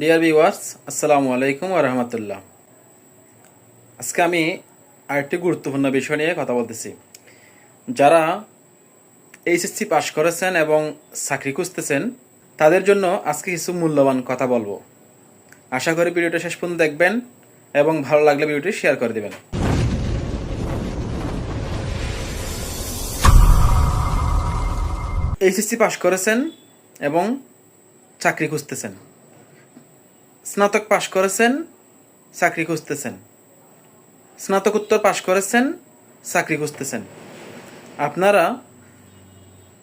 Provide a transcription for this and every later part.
Dear viewers আসসালামু আলাইকুম রহমতুল্লাহ আজকে আমি আরেকটি গুরুত্বপূর্ণ বিষয় নিয়ে কথা বলতেছি। যারা এইচএসসি পাশ করেছেন এবং চাকরি খুঁজতেছেন, তাদের জন্য আজকে কিছু মূল্যবান কথা বলব। আশা করি ভিডিওটা শেষ পর্যন্ত দেখবেন এবং ভালো লাগলে ভিডিওটি শেয়ার করে দেবেন। এইচএসসি পাশ করেছেন এবং চাকরি খুঁজতেছেন। স্নাতক পাশ করেছেন, চাকরি খুঁজতেছেন। স্নাতকোত্তর পাশ করেছেন, চাকরি খুঁজতেছেন। আপনারা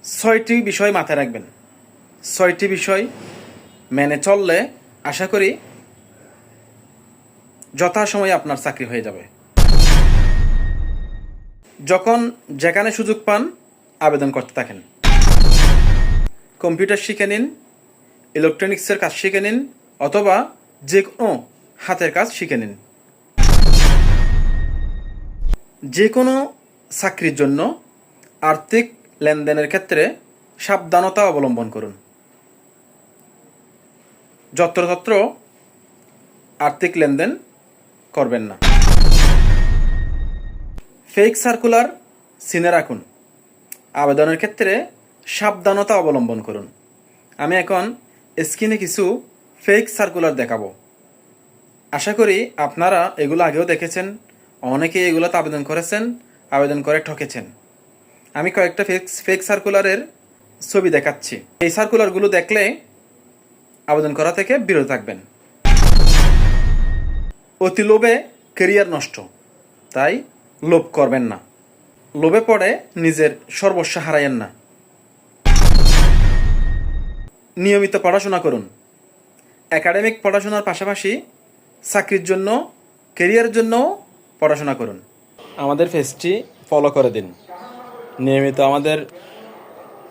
ছয়টি বিষয় মাথায় রাখবেন। ছয়টি বিষয় মেনে চললে আশা করি যথাসময়ে আপনার চাকরি হয়ে যাবে। যখন যেখানে সুযোগ পান, আবেদন করতে থাকেন। কম্পিউটার শিখে নিন, ইলেকট্রনিক্সের কাজ শিখে নিন অথবা যে কোনো হাতের কাজ শিখে নিন। যে কোনো চাকরির জন্য আর্থিক লেনদেনের ক্ষেত্রে সাবধানতা অবলম্বন করুন। যত্রতত্র আর্থিক লেনদেন করবেন না। ফেক সার্কুলার সিনে রাখুন। আবেদনের ক্ষেত্রে সাবধানতা অবলম্বন করুন। আমি এখন স্ক্রিনে কিছু ফেক সার্কুলার দেখাবো। আশা করি আপনারা এগুলো আগেও দেখেছেন অনেকে এগুলোতে আবেদন করেছেন, আবেদন করে ঠকেছেন। আমি কয়েকটা ফেক ফেক সার্কুলারের ছবি দেখাচ্ছি। এই সার্কুলারগুলো দেখলে আবেদন করা থেকে বিরত থাকবেন। অতি লোভে কেরিয়ার নষ্ট, তাই লোভ করবেন না। লোভে পড়ে নিজের সর্বস্ব হারাইয়েন না। নিয়মিত পড়াশোনা করুন। একাডেমিক পড়াশোনার পাশাপাশি চাকরির জন্য কেরিয়ারের জন্য পড়াশোনা করুন। আমাদের পেজটি ফলো করে দিন। নিয়মিত আমাদের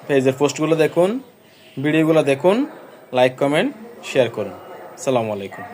পেজের পোস্টগুলো দেখুন ভিডিওগুলো দেখুন লাইক কমেন্ট শেয়ার করুন। সালামু আলাইকুম।